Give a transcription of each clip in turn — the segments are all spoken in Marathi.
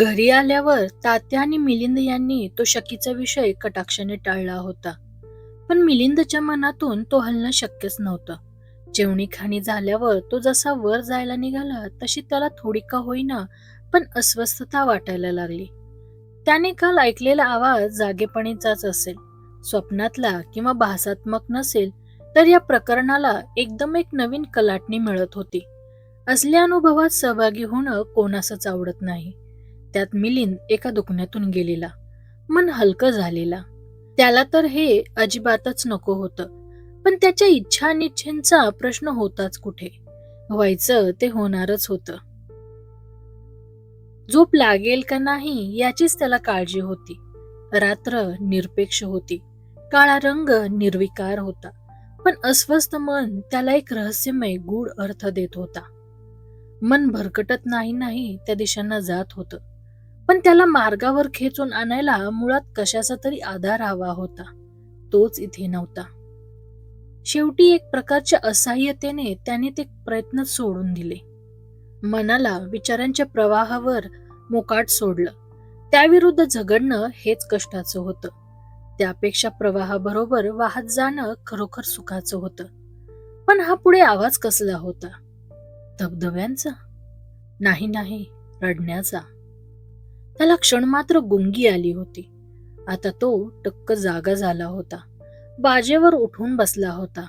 घरी आल्यावर तात्या आणि मिलिंद यांनी तो शकीचा विषय कटाक्षाने टाळला होता. पण मिलिंदच्या मनातून तो हलणं शक्यच नव्हतं. जेवणी खाणी झाल्यावर तो जसा वर जायला निघाला तशी त्याला थोडी का होईना पण अस्वस्थता वाटायला लागली. त्याने काल ऐकलेला आवाज जागेपणीचाच असेल स्वप्नातला किंवा भासात्मक नसेल तर या प्रकरणाला एकदम एक नवीन कलाटणी मिळत होती. असल्या अनुभवात सहभागी होणं कोणासच आवडत नाही. त्यात मिलिंद एका दुखण्यातून गेलेला. मन हलकं झालेला. त्याला तर हे अजिबातच नको होतं. पण त्याच्या इच्छा अनिच्छेंचा प्रश्न होताच कुठे? व्हायचं ते होणारच होतं. झोप लागेल का नाही याचीच त्याला काळजी होती. रात्र निरपेक्ष होती. काळा रंग निर्विकार होता. पण अस्वस्थ मन त्याला एक रहस्यमय गूढ अर्थ देत होता. मन भरकटत नाही नाही त्या दिशांना जात होतं. पण त्याला मार्गावर खेचून आणायला मुळात कशाचा तरी आधार हवा होता. तोच इथे नव्हता. शेवटी एक प्रकारच्या असहाय्यतेने त्याने ते प्रयत्न सोडून दिले. मनाला विचारांच्या प्रवाहावर मोकाट सोडलं. त्याविरुद्ध झगडणं हेच कष्टाचं होतं. त्यापेक्षा प्रवाहाबरोबर वाहत जाणं खरोखर सुखाचं होतं. पण हा पुढे आवाज कसला होता? धबधब्यांचा? नाही नाही रडण्याचा. त्याला क्षणमात्र गुंगी आली होती. आता तो टक्क जागा झाला होता. बाजेवर उठून बसला होता.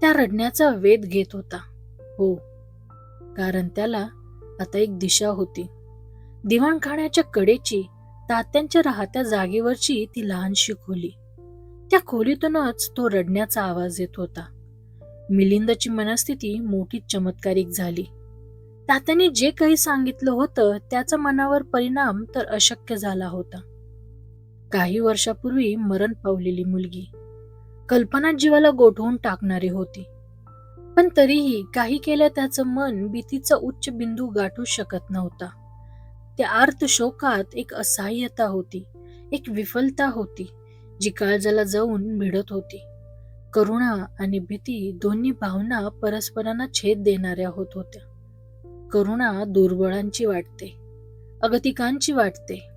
त्या रडण्याचा वेध घेत होता. हो. कारण त्याला आता एक दिशा होती. दिवाणखाण्याच्या कडेची तात्यांच्या राहत्या जागेवरची ती लहानशी खोली. त्या खोलीतूनच तो रडण्याचा आवाज येत होता. मिलिंदची मनस्थिती मोठी चमत्कारिक झाली. तात्याने जे काही सांगितलं होतं त्याचा मनावर परिणाम तर अशक्य झाला होता. काही वर्षापूर्वी मरण पावलेली मुलगी कल्पना जीवाला गोठवून टाकणारी होती. पण तरीही काही केल्या त्याचं मन भीतीचा उच्च बिंदू गाठू शकत नव्हता. त्या आर्त शोकात एक असहाय्यता होती एक विफलता होती जी काळजाला जाऊन भिडत होती. करुणा आणि भीती दोन्ही भावना परस्परांना छेद देणाऱ्या होत होत्या. करुणा दुर्बळांची वाटते अगतिकांची वाटते.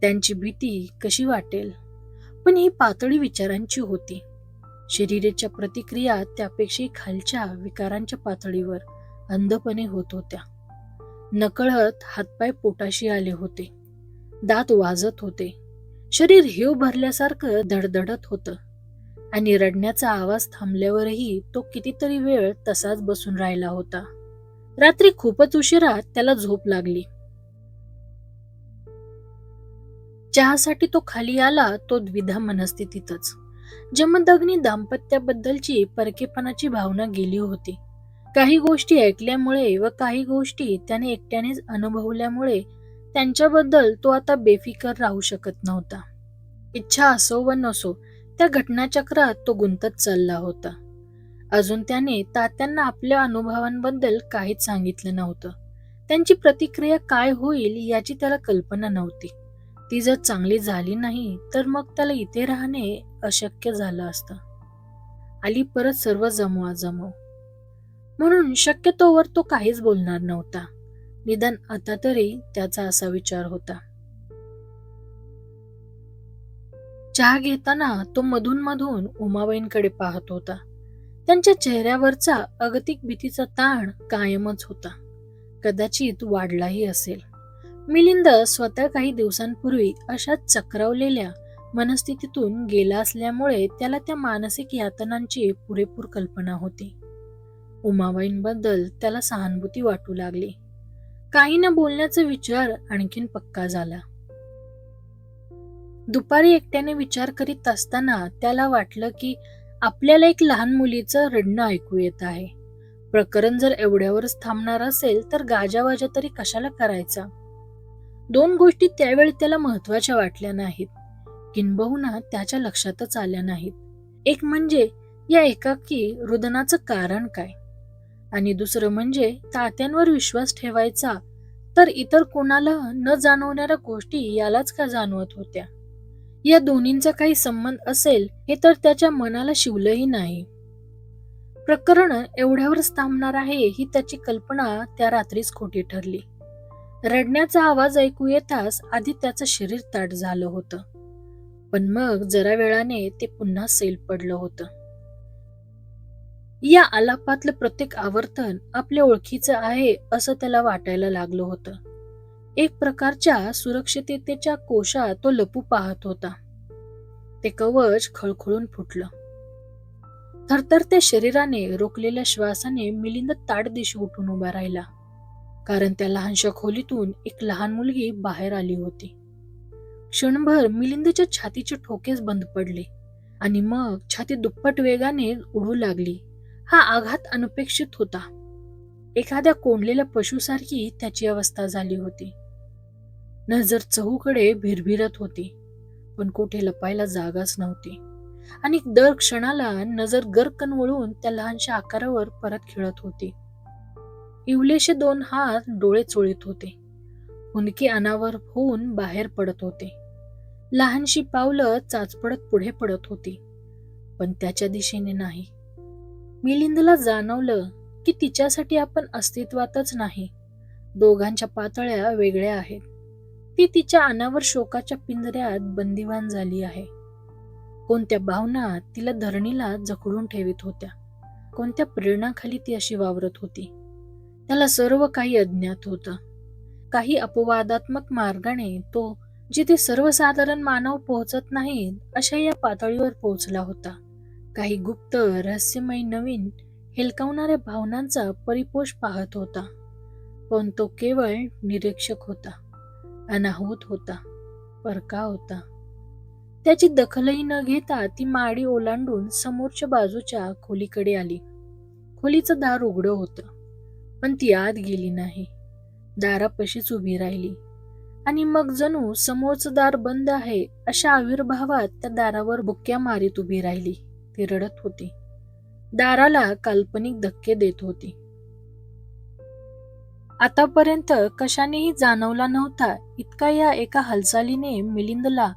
त्यांची भीती कशी वाटेल? पण ही पातळी विचारांची होती. शरीराच्या प्रतिक्रिया त्यापेक्षा खालच्या विकारांच्या पातळीवर अंधपणे होत होत्या. नकळत हातपाय पोटाशी आले होते. दात वाजत होते. शरीर हेव भरल्यासारखं धडधडत होतं. आणि रडण्याचा आवाज थांबल्यावरही तो कितीतरी वेळ तसाच बसून राहिला होता. रात्री खूपच उशिरा त्याला झोप लागली. चहासाठी तो खाली आला तो द्विधा मनस्थितीतच. जमदग्नी दाम्पत्याबद्दलची परकेपणाची भावना गेली होती. काही गोष्टी ऐकल्यामुळे व काही गोष्टी त्याने एकट्यानेच अनुभवल्यामुळे त्यांच्याबद्दल तो आता बेफिकर राहू शकत नव्हता. इच्छा असो व नसो त्या घटनाचक्रात तो गुंतत चालला होता. अजून त्याने तात्यांना आपल्या अनुभवांबद्दल काहीच सांगितलं नव्हतं. त्यांची प्रतिक्रिया काय होईल याची त्याला कल्पना नव्हती. ती जर चांगली झाली नाही तर मग त्याला इथे राहणे अशक्य झालं असतं. आली परत सर्व जमवा जमव म्हणून शक्यतोवर तो काहीच बोलणार नव्हता. निदान आता तरी त्याचा असा विचार होता. चहा घेताना तो मधून मधून उमाबाईंकडे पाहत होता. त्यांच्या चेहऱ्यावरचा अगतिक भीतीचा ताण कायमच होता. कदाचित वाढलाही असेल. मिलिंद स्वतः काही दिवसांपूर्वी अशाच चक्रावलेल्या मनस्थितीतून गेला असल्यामुळे त्याला त्या मानसिक यातनांची पुरेपूर कल्पना होती. उमाबाईंबद्दल त्याला सहानुभूती वाटू लागली. काही न बोलण्याचा विचार आणखीन पक्का झाला. दुपारी एकट्याने विचार करीत असताना त्याला वाटलं की आपल्याला एक लहान मुलीचं रडणं ऐकू येत आहे. प्रकरण जर एवढ्यावरच थांबणार असेल तर गाजावाजा तरी कशाला करायचा? दोन गोष्टी त्यावेळी त्याला महत्त्वाच्या वाटल्या नाहीत. किंबहुना त्याच्या लक्षातच आल्या नाहीत. एक म्हणजे या एकाकी रुदनाचं कारण काय? आणि दुसरं म्हणजे तात्यांवर विश्वास ठेवायचा तर इतर कोणाला न जाणवणाऱ्या गोष्टी यालाच का जाणवत होत्या? या दोन्हींचा काही संबंध असेल हे तर त्याच्या मनाला शिवलंही नाही. प्रकरण एवढ्यावरच थांबणार आहे ही त्याची कल्पना त्या रात्रीच खोटी ठरली. रडण्याचा आवाज ऐकू येताच आधी त्याचं शरीर ताट झालं होतं. पण मग जरा वेळाने ते पुन्हा सेल पडलं होतं. या आलापातलं प्रत्येक आवर्तन आपल्या ओळखीचं आहे असं त्याला वाटायला लागलं होतं. एक प्रकारच्या सुरक्षिततेच्या कोशात तो लपू पाहत होता. ते कवच खळखळून फुटलं. थरथरत्या शरीराने रोखलेल्या श्वासाने मिलिंद ताट दिशी उठून उभा राहिला. कारण त्या लहानशा खोलीतून एक लहान मुलगी बाहेर आली होती. क्षणभर मिलिंदच्या छातीचे ठोकेच बंद पडले आणि मग छाती दुप्पट वेगाने उडू लागली. हा आघात अनपेक्षित होता. एखाद्या कोंडलेल्या पशुसारखी त्याची अवस्था झाली होती. नजर चहूकडे भिरभिरत होती. पण कोठे लपायला जागाच नव्हती. आणि दर क्षणाला नजर गरकन वळून त्या लहानशा आकारावर परत खेळत होती. इवलेशे दोन हात डोळे चोळीत होते. हुंदके अनावर होऊन बाहेर पडत होते. लहानशी पावलं चाचपडत पुढे पडत होती. पण त्याच्या दिशेने नाही. मिलिंदला जाणवलं की तिच्यासाठी आपण अस्तित्वातच नाही. दोघांच्या पातळ्या वेगळ्या आहेत. ती तिच्या अनावर शोकाच्या पिंजऱ्यात बंदिवान झाली आहे. कोणत्या भावना तिला धरणीला जखडून ठेवित होत्या? कोणत्या प्रेरणाखाली ती अशी वावरत होती? त्याला सर्व काही अज्ञात होतं. काही अपवादात्मक मार्गाने तो जिथे सर्वसाधारण मानव पोहोचत नाहीत अशा या पातळीवर पोहोचला होता. काही गुप्त रहस्यमय नवीन हेलकावणाऱ्या भावनांचा परिपोष पाहत होता. पण तो केवळ निरीक्षक होता. अनाहूत होता परका होता. त्याची दखलही न घेता ती माडी ओलांडून समोरच्या बाजूच्या खोलीकडे आली. खोलीचं दार उघडं होतं पण ती आत गेली नाही. दारापशीच उभी राहिली. आणि मग जणू समोरचं दार बंद आहे अशा आविर्भावात त्या दारावर बुक्क्या मारीत उभी राहिली. ती रडत होती. दाराला काल्पनिक धक्के देत होती. आतापर्यंत कशानेही जाणवला नव्हता इतका या एका हालचालीने मिलिंदला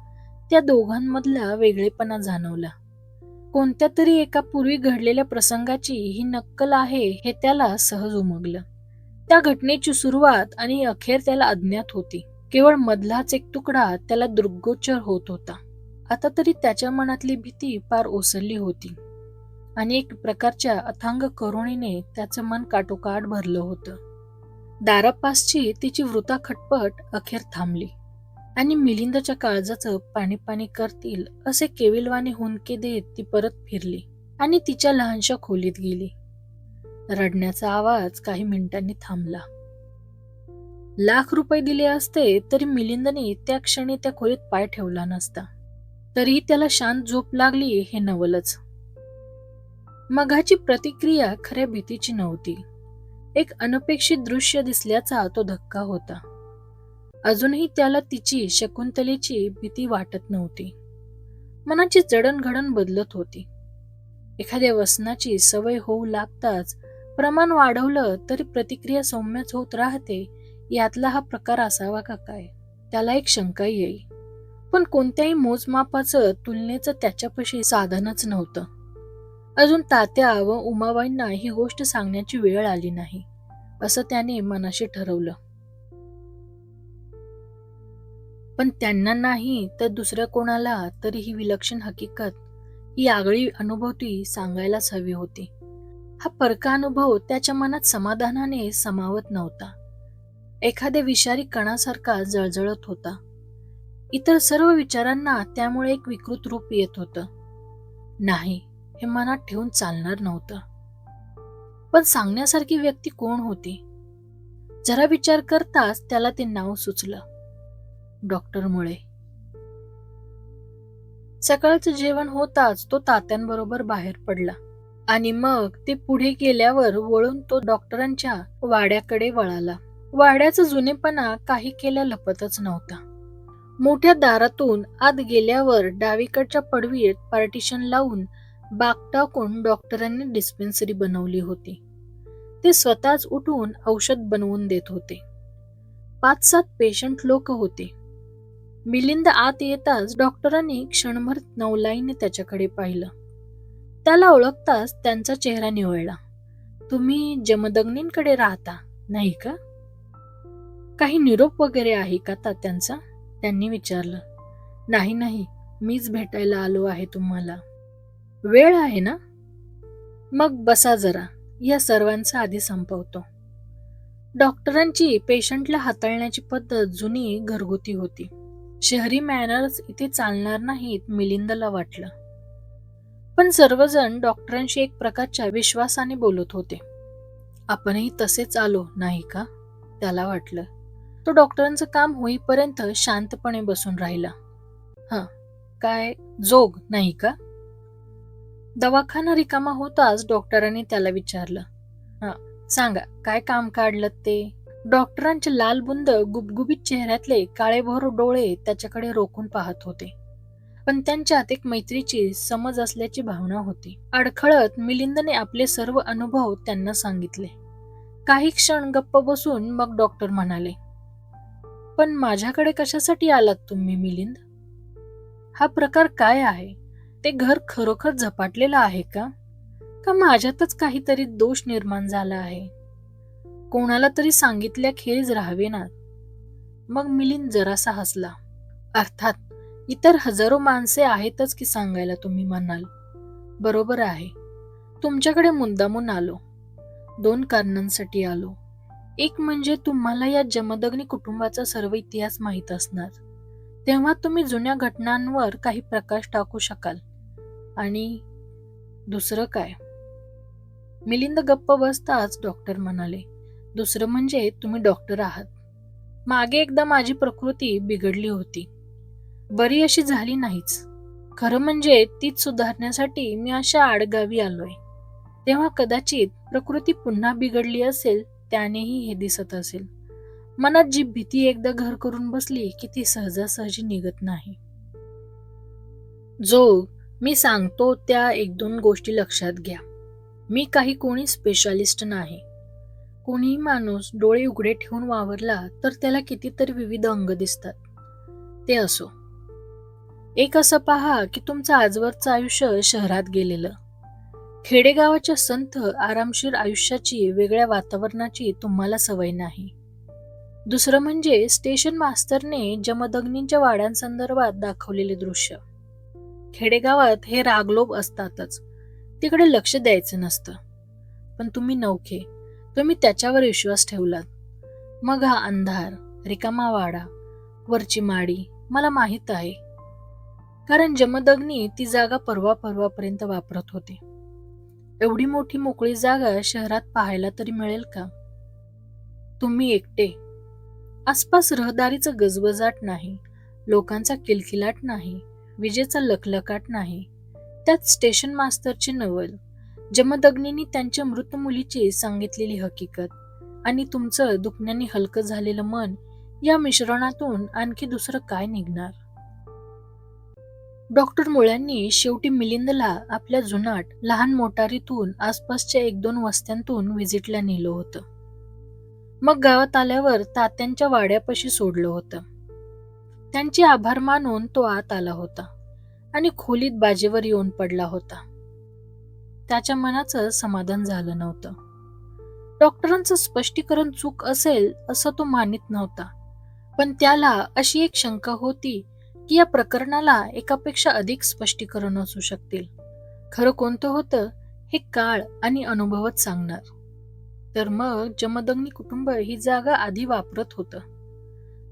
त्या दोघांमधला वेगळेपणा जाणवला. कोणत्या तरी एका पूर्वी घडलेल्या प्रसंगाची ही नक्कल आहे हे त्याला सहज उमगलं. त्या घटनेची सुरुवात आणि अखेर त्याला अज्ञात होती. केवळ मधलाच एक तुकडा त्याला दृग्गोचर होत होता. आता तरी त्याच्या मनातली भीती पार ओसरली होती. आणि एक प्रकारच्या अथांग करुणीने त्याचं मन काटोकाट भरलं होतं. दारापासची तिची वृता खटपट अखेर थांबली. आणि मिलिंदच्या काळजाचं पाणी पाणी करतील असे केविलवाने हुंदके देत ती परत फिरली आणि तिच्या लहानशा खोलीत गेली. रडण्याचा आवाज काही मिनिटांनी थांबला. लाख रुपये दिले असते तरी मिलिंदने त्या क्षणी त्या खोलीत पाय ठेवला नसता. तरीही त्याला शांत झोप लागली हे नवलच. मघाची प्रतिक्रिया खऱ्या भीतीची नव्हती. एक अनपेक्षित दृश्य दिसल्याचा तो धक्का होता. अजूनही त्याला तिची शकुंतलेची भीती वाटत नव्हती. मनाची जडणघडण बदलत होती. एखाद्या वसनाची सवय होऊ लागताच प्रमाण वाढवलं तरी प्रतिक्रिया सौम्यच होत राहते यातला हा प्रकार असावा का काय? त्याला एक शंका येईल. पण कोणत्याही मोजमापाचं तुलनेचं त्याच्यापाशी साधनच नव्हतं. अजून तात्या व उमाबाईंना ही गोष्ट सांगण्याची वेळ आली नाही असं त्याने मनाशी ठरवलं. पण त्यांना नाही तर दुसऱ्या कोणाला तरी ही विलक्षण हकीकत ही आगळी अनुभवती सांगायलाच हवी होती. हा परका अनुभव त्याच्या मनात समाधानाने समावत नव्हता. एखाद्या विषारी कणासारखा जळजळत होता. इतर सर्व विचारांना त्यामुळे एक विकृत रूप येत होतं. नाही हे मनात ठेवून चालणार नव्हतं. पण सांगण्यासारखी व्यक्ती कोण होती? जरा विचार करताच त्याला ते नाव सुचलं. डॉक्टर मुळे. सकाळचं जेवण होताच तो तात्यांबरोबर बाहेर पडला. आणि मग ते पुढे गेल्यावर वळून तो डॉक्टरांच्या वाड्याकडे वळाला. वाड्याचा जुनेपणा काही केल्या लपतच नव्हता. मोठ्या दारातून आत गेल्यावर डावीकडच्या पडवीत पार्टिशन लावून बाग टाकून डॉक्टरांनी डिस्पेन्सरी बनवली होती. ते स्वतःच उठून औषध बनवून देत होते. पाच सात पेशंट लोक होते. मिलिंद आत येताच डॉक्टरांनी क्षणभर नवलाईने त्याच्याकडे पाहिलं. त्याला ओळखताच त्यांचा चेहरा निवळला. तुम्ही जमदग्नींकडे राहता नाही का? काही निरोप वगैरे आहे का तात्यांचा त्यांनी विचारलं. नाही नाही मीच भेटायला आलो आहे तुम्हाला. वेळ आहे ना? मग बसा जरा. या सर्वांचा आधी संपवतो. डॉक्टरांची पेशंटला हाताळण्याची पद्धत जुनी घरगुती होती. शहरी मॅनर्स इथे चालणार नाहीत मिलिंदला वाटलं. पण सर्वजण डॉक्टरांशी एक प्रकारच्या विश्वासाने बोलत होते. आपणही तसेच आलो नाही का? त्याला वाटलं. तो डॉक्टरांचं काम होईपर्यंत शांतपणे बसून राहिला. हा काय? जोग नाही का? दवाखाना रिकामा होताच डॉक्टरांनी त्याला विचारलं. हा सांगा काय काम काढलं ते? डॉक्टरांचे लाल बुंद गुबगुबीत चेहऱ्यातले काळेभोर डोळे त्याच्याकडे रोखून पाहत होते. पण त्यांच्यात एक मैत्रीची समज असल्याची भावना होती. अडखळत मिलिंदने आपले सर्व अनुभव त्यांना सांगितले. काही क्षण गप्प बसून मग डॉक्टर म्हणाले पण माझ्याकडे कशासाठी आलात तुम्ही मिलिंद? हा प्रकार काय आहे? ते घर खरोखर झपाटलेलं आहे का? का माझ्यातच काहीतरी दोष निर्माण झाला आहे? कोणाला तरी सांगितल्या खेरीज राहावे ना मग मिलिंद जरासा हसला. अर्थात इतर हजारो माणसे आहेतच की सांगायला तुम्ही म्हणाल. बरोबर आहे. तुमच्याकडे मुद्दामून आलो. दोन कारणांसाठी आलो. एक म्हणजे तुम्हाला या जमदग्नी कुटुंबाचा सर्व इतिहास माहीत असणार. तेव्हा तुम्ही जुन्या घटनांवर काही प्रकाश टाकू शकाल. आणि दुसरं काय? मिलिंद गप्प बसताच डॉक्टर म्हणाले दुसरं म्हणजे तुम्ही डॉक्टर आहात. मागे एकदा माझी प्रकृती बिघडली होती. बरी अशी झाली नाहीच. खरं म्हणजे तीच सुधारण्यासाठी मी अशा आडगावी आलोय. तेव्हा कदाचित प्रकृती पुन्हा बिघडली असेल त्यानेही हे दिसत असेल. मनात जी भीती एकदा घर करून बसली की ती सहजासहजी निघत नाही. जो मी सांगतो त्या एक दोन गोष्टी लक्षात घ्या. मी काही कोणी स्पेशालिस्ट नाही. कोणीही माणूस डोळे उघडे ठेवून वावरला तर त्याला कितीतरी विविध अंग दिसतात. ते असो. एक असं पहा की तुमचं आजवरचं आयुष्य शहरात गेलेलं. खेडेगावाच्या संथ आरामशीर आयुष्याची वेगळ्या वातावरणाची तुम्हाला सवय नाही. दुसरं म्हणजे स्टेशन मास्तरने जमदग्नींच्या वाड्यांसंदर्भात दाखवलेले दृश्य. खेडेगावात हे रागलोप असतातच. तिकडे लक्ष द्यायचं नसतं. पण तुम्ही नौखे तुम्ही त्याच्यावर विश्वास ठेवलात. मग हा अंधार रिकामा वाडा वरची माडी मला माहीत आहे. कारण जमदग्नी ती जागा परवा परवापर्यंत वापरत होते. एवढी मोठी मोकळी जागा शहरात पाहायला तरी मिळेल का? तुम्ही एकटे. आसपास रहदारीचं गजबजाट नाही. लोकांचा किलकिलाट नाही. विजेचा लखलकाट नाही. त्यात स्टेशन मास्तरचे नवल जमदग्नीनी त्यांच्या मृत मुलीची सांगितलेली हकीकत आणि तुमचं दुखण्याने हलकं झालेलं मन या मिश्रणातून आणखी दुसरं काय निघणार? डॉक्टर मुळ्यांनी शेवटी मिलिंदला आपल्या जुनाट लहान मोटारीतून आसपासच्या एक दोन वस्त्यांतून व्हिजिटला नेलं होतं. मग गावात आल्यावर तात्यांच्या वाड्यापाशी सोडलं होतं. त्यांचे आभार मानून तो आत आला होता आणि खोलीत बाजेवर येऊन पडला होता. त्याच्या मनाचं समाधान झालं नव्हतं. डॉक्टरांचं स्पष्टीकरण चूक असेल असं तो मानित नव्हता पण त्याला अशी एक शंका होती की या प्रकरणाला एकापेक्षा अधिक स्पष्टीकरण असू शकतील. खरं कोणतं होतं हे काळ आणि अनुभवच सांगणार. तर मग जमदग्नी कुटुंब ही जागा आधी वापरत होतं.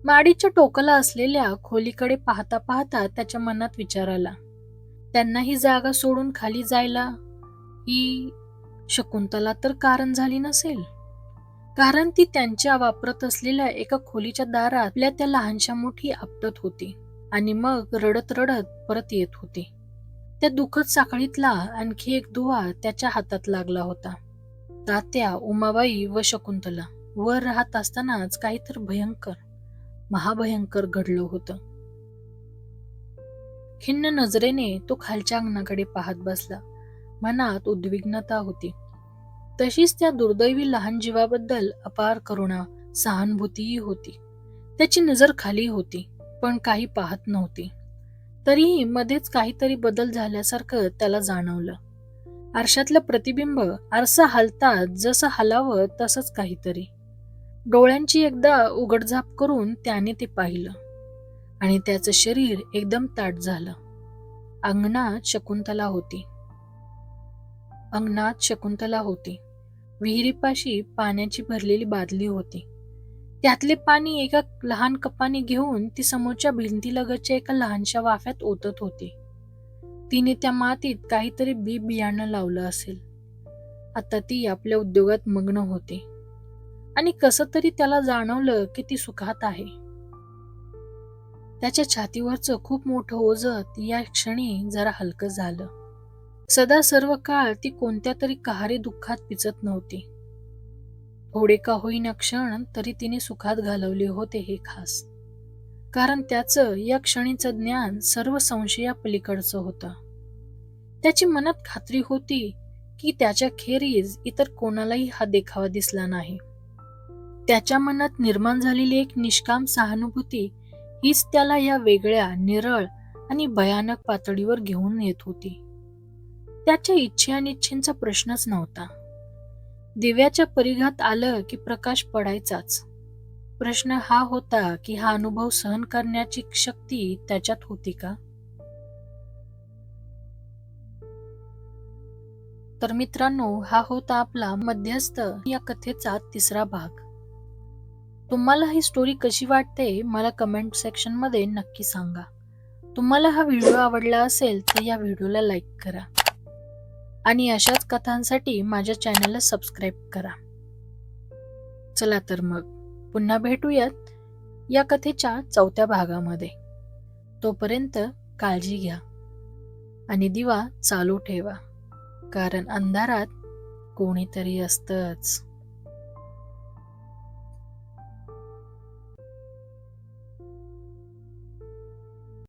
माडीच्या टोकाला असलेल्या खोलीकडे पाहता पाहता त्याच्या मनात विचार आला. त्यांना ही जागा सोडून खाली जायला ही शकुंतला तर कारण झाली नसेल. कारण ती त्यांच्या वापरत असलेल्या एका खोलीच्या दारात आपल्या त्या लहानशा मोठी आपटत होती आणि मग रडत रडत परत येत होती. त्या दुःखद साखळीतला आणखी एक दुवा त्याच्या हातात लागला होता. तात्या उमाबाई व शकुंतला वर राहत असतानाच काहीतर भयंकर महाभयंकर घडलं होतं. खिन्न नजरेने तो खालच्या अंगणाकडे पाहत बसला. मनात उद्विग्नता होती. तशीच त्या दुर्दैवी लहान जीवाबद्दल अपार करुणा सहानुभूतीही होती. त्याची नजर खाली होती पण काही पाहत नव्हती. तरीही मध्येच काहीतरी बदल झाल्यासारखं त्याला जाणवलं. आरशातलं प्रतिबिंब आरसा हलतात जसं हलावं तसंच काहीतरी. डोळ्यांची एकदा उघडझाप करून त्याने ते पाहिलं आणि त्याचं शरीर एकदम ताट झालं. अंगणात शकुंतला होती. अंगणात शकुंतला होती. विहिरीपाशी पाण्याची भरलेली बादली होती. त्यातले पाणी एका लहान कपाने घेऊन ती समोरच्या भिंतीलगतच्या एका लहानशा वाफ्यात ओतत होती. तिने त्या मातीत काहीतरी बी बियाणं लावलं असेल. आता ती आपल्या उद्योगात मग्न होती. आणि कसं तरी त्याला जाणवलं की ती सुखात आहे. त्याच्या छातीवरचं खूप मोठं ओझत या क्षणी जरा हलकं झालं. सदा सर्व काळ ती कोणत्या तरी कहारी दुःखात पिचत नव्हती. थोडे का होईना क्षण तरी तिने सुखात घालवले होते हे खास. कारण त्याचं या क्षणीचं ज्ञान सर्व संशया पलीकडचं होतं. त्याची मनात खात्री होती की त्याच्या खेरीज इतर कोणालाही हा देखावा दिसला नाही. त्याच्या मनात निर्माण झालेली एक निष्काम सहानुभूती हीच त्याला या वेगळ्या निरळ आणि भयानक पातळीवर घेऊन येत होती. त्याच्या इच्छे आणि प्रश्नच नव्हता. दिव्याच्या परिघात आलं की प्रकाश पडायचाच. प्रश्न हा होता की हा अनुभव सहन करण्याची शक्ती त्याच्यात होती का? तर मित्रांनो हा होता आपला मध्यस्थ या कथेचा तिसरा भाग. तुम्हाला ही स्टोरी कशी वाटते मला कमेंट सेक्शनमध्ये नक्की सांगा. तुम्हाला हा व्हिडिओ आवडला असेल तर या व्हिडिओला लाईक करा. आणि अशाच कथांसाठी माझ्या चॅनलला सबस्क्राईब करा. चला तर मग पुन्हा भेटूयात या कथेच्या चौथ्या भागामध्ये. तोपर्यंत काळजी घ्या आणि दिवा चालू ठेवा कारण अंधारात कोणीतरी असतंच.